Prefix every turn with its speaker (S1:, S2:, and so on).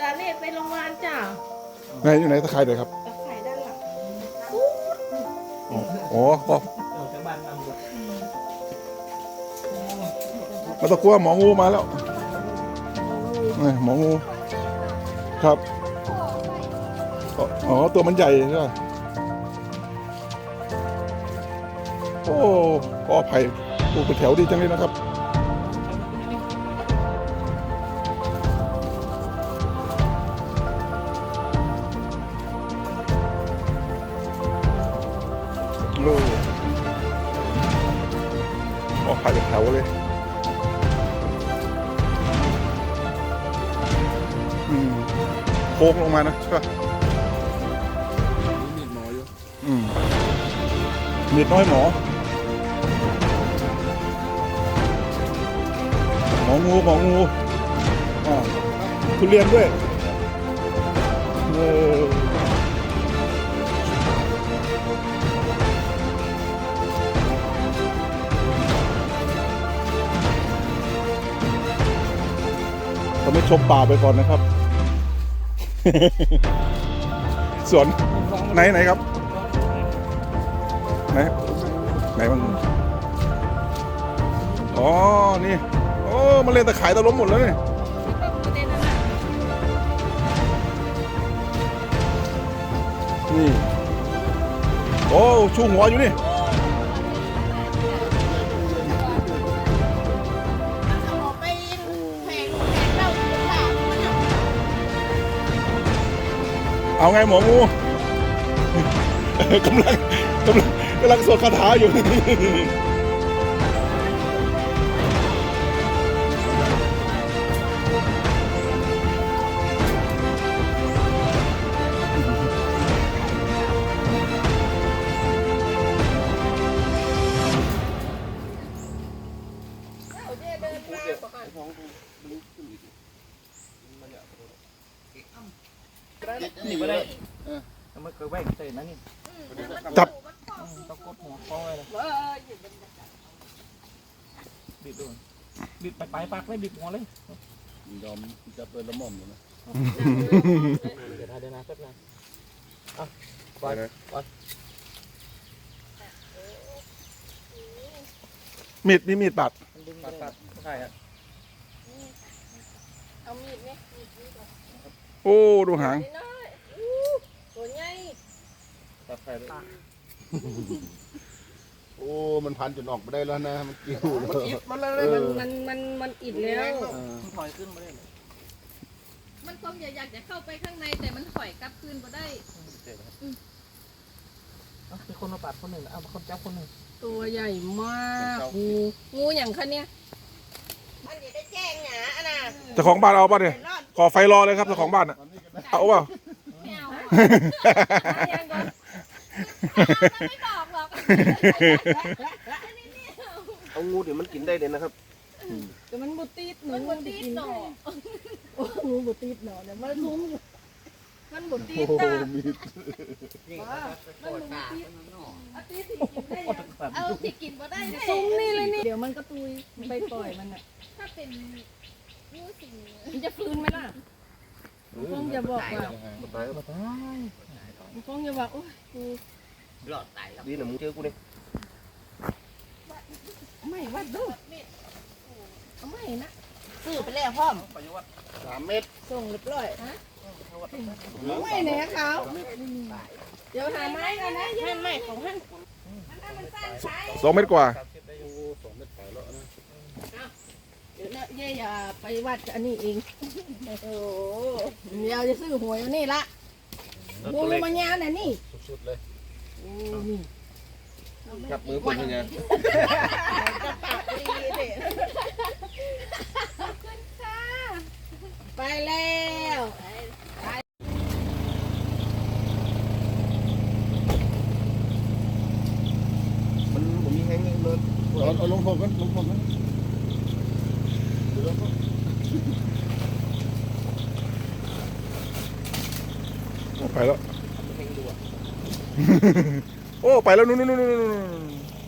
S1: ตาเล็กไปโรงพยาบาลจ้ะ
S2: ไหนอยู่ไหนตะไคร้เลยครับ
S1: ตะไคร่ด้านหลัง
S2: อ๋อก็ไมาตะกลัวหมองูมาแล้วนี่หมองู ครับ อ๋อ ตัวมันใหญ่ใช่ไหมโอ้กอไผ่ปลูกเป็นแถวดีจังเลยนะครับ กอไผ่เป็นแถวเลยอืมโค้งลงมานะใช่ปะ
S3: มีดหมออยู่
S2: อืมมีดน้อยหมอหมองูหมองูอ่าทุเรียนด้วยเออ ไม่ชมป่าไปก่อนนะครับ สวนไหนไหนครับ ไหนไหนบ้างอ๋อ นี่ โอ้มาเล่นตะขายตะล้มหมดแล้วนี่
S1: ประเด็นนั้นน่ะ
S2: นี่ โอ้ ชูหัวอยู่นี่ เอาไงหมองูกำลังกำลังกำลังสวดคาถาอยู่
S1: เอาเนี่ยเดินมาบอกก่อ น
S4: นี่ไม่ได้มันเคยแหว่งใส่นั่นนี่
S2: จับ
S4: ต้องกดหัวคอเลย
S1: เว้ยอยู่บนกระจก
S4: บิดด้วยบิดไปปลายปากเลยบิดหัวเลย
S3: ยอมจับเลยละหม่อมเลยนะ
S4: เดี๋ยวนะเดี๋ยวนะแป๊บนึง
S2: มีดมีมีดปัด
S4: มันดึงปัดปัดใช่ฮะ
S1: เอามีดไหมมีดนี่ก่อน
S2: โอ้ดูหาง
S1: นิดน้อยอู้ตัวใหญ่
S4: ปัดใส่เลย
S3: โอ้ มันพันจนออกไปได้แล้วนะ มันกิ้วเลย
S4: มันเล
S3: เอยอ
S1: มันมันมันอิดแล้ว
S4: ถอยขึ้นมาได้เลย
S5: มันคงอยากจะเข้าไปข้างในแต่มันถอยกลับคืนมาได้
S4: มีคนมาปัดคนหนึ่งเอาคนจับคนหนึ่ง
S1: ตัวใหญ่มากงูงูอย่างคะเนี่ยมันอย่าได้แจ้งหนาอะนะ
S2: เจ้าของบ้านเอาป่ะเนี่ย
S1: รอด
S2: ขอไฟรอเลยครับเจ้าของบ้านอะเอาเปล่า
S5: ไม่เอา
S1: ยังก่อน
S5: ไม่บอกหรอก
S6: เอางูเดี๋ยวมันกินได้เลยนะครับ
S1: แต่มันบุตีดหนู
S5: มันบนตีนหนอ
S1: โอ้งูบุตีดหนอเดี๋ยวมันซุ้มอยู่มันบุตีด
S3: โอ้โห
S1: ตา
S3: มีด
S1: มันบุตีดอาตีดที่กินได้ยัง
S5: เอาที่กินมาได้แน่
S1: ซุ้มนี่เลยนี่เดี๋ยวมันก็ตุยไปปล่อยมันอะ
S5: ถ้าเป็นงูสิง
S1: มันจะฟื้นไหมล่ะมันคงจะบอกว่า
S3: ตายแล้ว
S4: ปัดได้
S1: มันคงจะบอกโอ้ยกู
S6: ดีนะมึงเจอกูเนี่ย
S1: ไม่วัดดูเอาไม่นะซื้อไปแล้วพ่อม
S3: สามเมตร
S1: ส่งเรียบร้อยฮะไม่ไหนอะเขาเดี๋ยวหาไม้กันนะท่านไม่ของท่าน
S2: สองเมตรกว่า
S3: โอ้สองเมตรไปแล้วนะ
S1: เดี๋ยวนะเย่อย่าไปวัดกับอันนี้เองโอ้โหเดี๋ยวจะซื้อหวยวันนี้ละงูมันยาวน่ะนี่
S3: สุดๆเลย
S1: โอ้นี่
S6: จับมือผมเป็นไง
S1: จะปากดีเด็ไปแล้ว
S6: มันผมมีแห้งเลย
S3: เอาเอาลงพอกันลงพอกันเดี๋ยวก็
S2: โอ้ ไปแล้ว โอ้ ไปแล้ว นู่นนู่นนู่นนู่น